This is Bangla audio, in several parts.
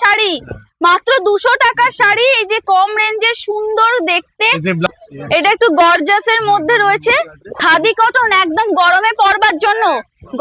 শাড়ি। মাত্র দুশো টাকার শাড়ি এই যে কম রেঞ্জের সুন্দর দেখতে। এটা একটু গর্জাসের মধ্যে রয়েছে। খাদি কটন একদম গরমে পরবার জন্য।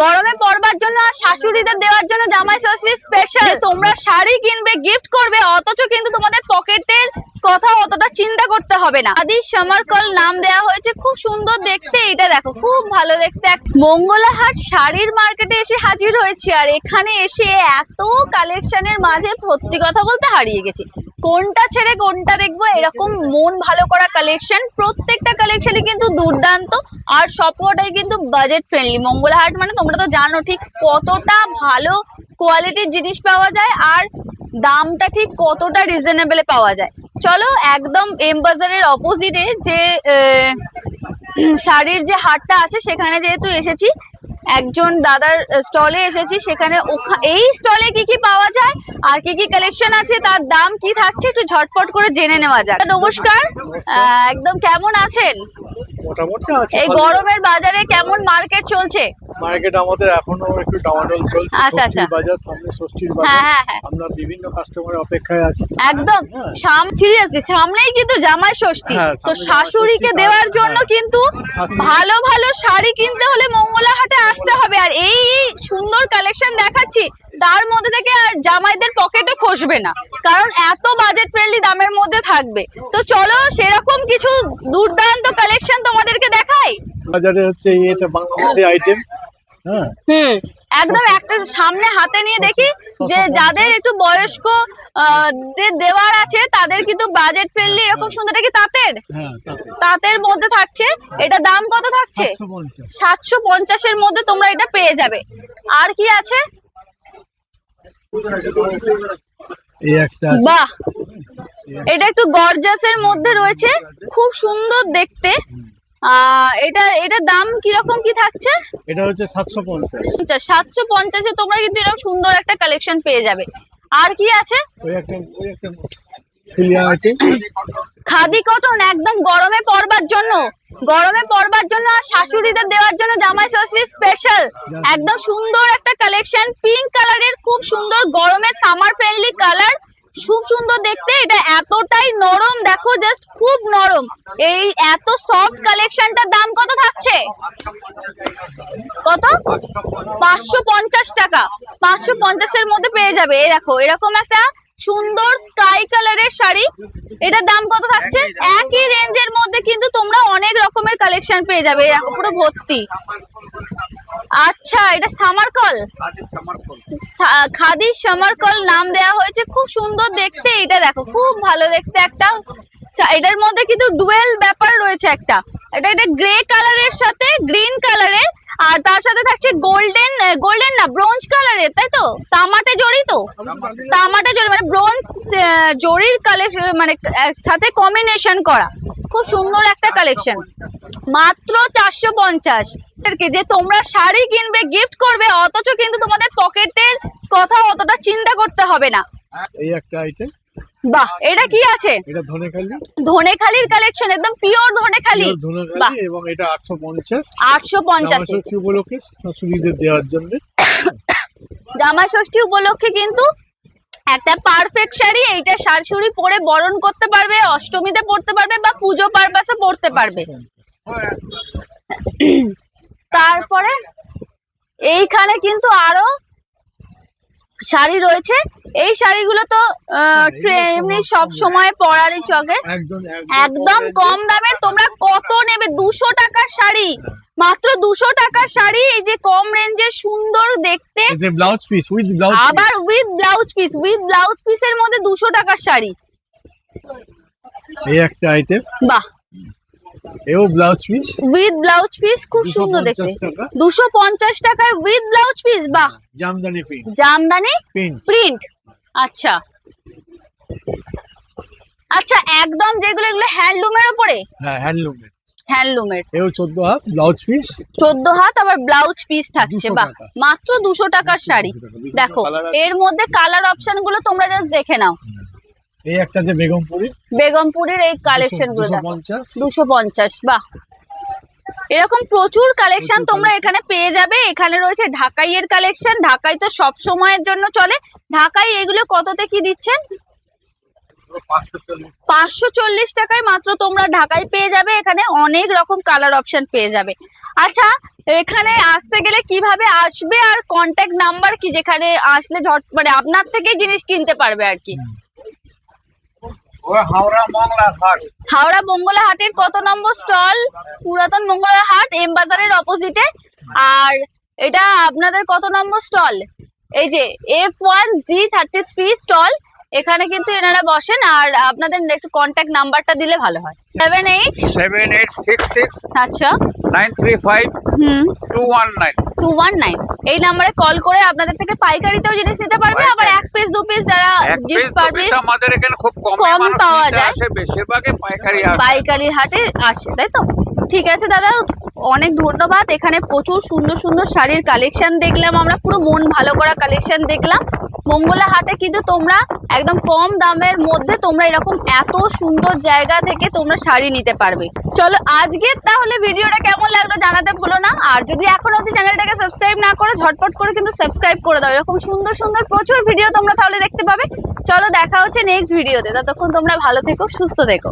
গরমে পরবার জন্য আর শাশুড়িদের দেওয়ার জন্য জামাই ষষ্ঠী স্পেশাল তোমরা শাড়ি কিনবে গিফট করবে, অথচ কিন্তু তোমাদের পকেটের কথা অতটা চিন্তা করতে হবে না। আদি সামারকল নাম দেওয়া হয়েছে, খুব সুন্দর দেখতে। এটা দেখো, খুব ভালো দেখতে। এক মঙ্গলাহাট শাড়ির মার্কেটে এসে হাজির হয়েছি, আর এখানে এসে এত কালেকশনের মাঝে সত্যি কথা বলতে হারিয়ে গেছি। কোনটা ছেড়ে কোনটা দেখব, এরকম মন ভালো করা কালেকশন প্রত্যেকটা কালেকশনই কিন্তু দুর্দান্ত, আর সবকটাই কিন্তু বাজেট ফ্রেন্ডলি মঙ্গলহাট মানে তোমরা তো জানো ঠিক কতটা ভালো কোয়ালিটির জিনিস পাওয়া যায় আর দামটা ঠিক কতটা রিজনেবলে পাওয়া যায়। চলো একদম এম বাজারের অপোজিটে যে শাড়ির যে হাটটা আছে সেখানে যেহেতু এসেছি একজন দাদার স্টলে এসেছি সেখানে এই স্টলে কি কি পাওয়া যায় আর কি কি কালেকশন আছে তার দাম কি থাকছে একটু ঝটপট করে জেনে নেওয়া যাক। নমস্কার। আহ, একদম কেমন আছেন? মোটামুটি আছে। এই গরমের বাজারে কেমন মার্কেট চলছে? মার্কেট আমাদের এখনও একটু ডামাডোল চলছে। আচ্ছা, আচ্ছা। বাজার সামনে ষষ্ঠীর হ্যাঁ, বাজার। হ্যাঁ, হ্যাঁ। আমরা বিভিন্ন কাস্টমারের অপেক্ষায় আছি। একদম। সাম সিরিয়াসলি সামনেই কিন্তু জামাই ষষ্ঠী। হ্যাঁ, তো শাশুড়িকে দেওয়ার হ্যাঁ, জন্য হ্যাঁ। কিন্তু ভালো ভালো শাড়ি কিনতে হলে মঙ্গলাহাটে আসতে হবে। আর এই সুন্দর কালেকশন দেখাচ্ছি তার মধ্যে থেকে জামাইদের পকেটে খসবে না। কারণ এত বাজেট ফ্রেন্ডলি দামের মধ্যে থাকবে। তো চলো সেরকম কিছু দুর্দান্ত বাজারে হচ্ছে এটা বাংলাদেশি আইটেম হ্যাঁ। হুম একদম একটা সামনে হাতে নিয়ে দেখি যে যাদের একটু বয়স্ক দেওয়ার আছে তাদের কিন্তু বাজেট ফ্রেন্ডলি এরকম সুন্দর কি তাঁতের? হ্যাঁ তাঁতের। মধ্যে থাকছে। এটা দাম কত থাকছে? 750 সাতশো পঞ্চাশের মধ্যে তোমরা এটা পেয়ে যাবে। আর কি আছে? আছে। বাহ! এটা একটু গর্জাসের মধ্যে রয়েছে। খুব সুন্দর দেখতে। এটা এটার দাম কীরকম কি থাকছে? এটা হচ্ছে সাতশো পঞ্চাশ। সাতশো পঞ্চাশে তোমরা কিন্তু এরকম সুন্দর একটা কালেকশন পেয়ে যাবে। আর কি আছে? ওই একটা ওই একটা খাদি কটন একদম গরমে পরবার জন্য। গরমে পরবার জন্য আর শাশুড়িদের দেওয়ার জন্য জামাই ষষ্ঠী। স্পেশাল একদম সুন্দর একটা কালেকশন পিঙ্ক কালারের খুব সুন্দর গরমে সামার ফ্রেন্ডলি কালার খুব সুন্দর দেখতে, এটা এতটাই নরম, দেখো জাস্ট খুব নরম। এই এত সফট কালেকশনটার দাম কত থাকছে? কত? পাঁচশো পঞ্চাশ টাকা। পাঁচশো পঞ্চাশের মধ্যে পেয়ে যাবে। এই দেখো, এরকম একটা সুন্দর স্কাই কালারের শাড়ি। এটার দাম কত থাকছে? একই রেঞ্জের মধ্যে কিন্তু তোমরা অনেক রকমের কালেকশন পেয়ে যাবে। দেখো পুরো ভর্তি। আচ্ছা এটা সামারকল খাদি সামারকল নাম দেওয়া হয়েছে। খুব সুন্দর দেখতে। এটা দেখো খুব ভালো দেখতে একটা। এটার মধ্যে কিন্তু ডুয়েল ব্যাপার রয়েছে একটা। এটা এটা গ্রে কালারের সাথে গ্রিন কালারের আর তার সাথে থাকছে গোল্ডেন গোল্ডেন না ব্রোঞ্জ কালারের তাই তো? তামাটে জড়ি তো? তামাটে জড়ি মানে ব্রোঞ্জ জড়ির কালেকশন মানে সাথে কম্বিনেশন করা। খুব সুন্দর একটা কালেকশন মাত্র চারশো পঞ্চাশ। যে তোমরা শাড়ি কিনবে গিফট করবে অথচ কিন্তু তোমাদের পকেটের কথা অতটা চিন্তা করতে হবে না। এই একটা আইটেম বাহ এটা কি আছে? এটা ধনেখালি। ধনেখালির কালেকশন একদম পিওর ধনেখালি। বাহ ধনেখালি এবং এটা আটশো পঞ্চাশ। আটশো পঞ্চাশ। হচ্ছে উপলক্ষে শাশুড়িদের দেওয়ার জন্য। জামাই ষষ্ঠী উপলক্ষে কিন্তু একটা পারফেক্ট শাড়ি এইটা শাশুড়ি পরে বরণ করতে পারবে অষ্টমীতে পড়তে পারবে বা পুজো পারপাসে পড়তে পারবে। তারপরে এইখানে কিন্তু আরও শাড়ি রয়েছে। এই শাড়িগুলো তো এমনি সব সময় পরারই চকে একদম কম দামের তোমরা কত নেবে? দুশো টাকার শাড়ি। মাত্র দুশো টাকার শাড়ি এই যে কম রেঞ্জের সুন্দর দেখতে। ব্লাউজ পিস উইথ ব্লাউজ আবার with blouse piece with blouse পিসের মধ্যে দুশো টাকার শাড়ি। এই একটা আইটেম বাহ। এও blouse piece? With blouse piece খুব সুন্দর দেখতে। 250 টাকা। দুশো পঞ্চাশ টাকায় উইথ ব্লাউজ পিস বাহ! Jamdani print Jamdani print print আচ্ছা। আচ্ছা একদম যেগুলো এগুলো হ্যান্ডলুমের ওপরে? হ্যাঁ হ্যান্ডলুমের হ্যান্ডলুমের এও চোদ্দ হাত ব্লাউজ পিস চোদ্দ হাত আবার ব্লাউজ পিস থাকছে বাহ! মাত্র দুশো টাকার শাড়ি। 200 দেখো এর মধ্যে কালার অপশনগুলো তোমরা জাস্ট দেখে নাও। এই একটা যে বেগমপুরি। বেগমপুরের এই কালেকশনগুলো দুশো পঞ্চাশ। বাহ। এরকম প্রচুর কালেকশন তোমরা এখানে পেয়ে যাবে। এখানে রয়েছে ঢাকাইয়ের কালেকশন ঢাকাই তো সব সময়ের জন্য চলে। ঢাকাই এগুলো কততে কি দিচ্ছেন? পাঁচশো চল্লিশ টাকায় মাত্র তোমরা ঢাকায় পেয়ে যাবে। এখানে অনেক রকম কালার অপশন পেয়ে যাবে। আচ্ছা এখানে আসতে গেলে কীভাবে আসবে আর কন্ট্যাক্ট নাম্বার কি? যেখানে আসলে ঝট মানে আপনার থেকে জিনিস কিনতে পারবে আর কি। হাওড়া মঙ্গলা হাটের কত নম্বর স্টল? পুরাতন মঙ্গলা হাট এম বাজারের অপোজিটে। আর এটা আপনাদের কত নম্বর স্টল? এই যে F one G thirty three stall এখানে কিন্তু এনারা বসেন আর আপনাদের একটু কন্ট্যাক্ট নাম্বারটা দিলে ভালো হয়। Seven eight seven eight six six আচ্ছা। নাইন থ্রি ফাইভ হুম। Two one nine two one nine এই নাম্বারে কল করে আপনাদের থেকে পাইকারিতেও জিনিস নিতে পারবে আবার এক পিস দু পিস যারা গিফট পারবে আমাদের এখানে খুব কম পাওয়া যায়। বেশিরভাগই পাইকারি আসে। হাটে আসে তাই তো? ঠিক আছে দাদা অনেক ধন্যবাদ। এখানে প্রচুর সুন্দর সুন্দর শাড়ির কালেকশন দেখলাম আমরা পুরো মন ভালো করা কালেকশন দেখলাম। মঙ্গলা হাটে কিন্তু তোমরা একদম কম দামের মধ্যে তোমরা এরকম এত সুন্দর জায়গা থেকে তোমরা শাড়ি নিতে পারবে। চলো আজকে তাহলে ভিডিওটা কেমন লাগল জানাতে ভুলো না। আর যদি এখনও অবধি চ্যানেলটাকে সাবস্ক্রাইব না করো, ঝটপট করে কিন্তু সাবস্ক্রাইব করে দাও। এরকম সুন্দর সুন্দর প্রচুর ভিডিও তোমরা তাহলে দেখতে পাবে। চলো দেখা হচ্ছে নেক্সট ভিডিওতে ততক্ষণ তোমরা ভালো থেকো, সুস্থ থেকো।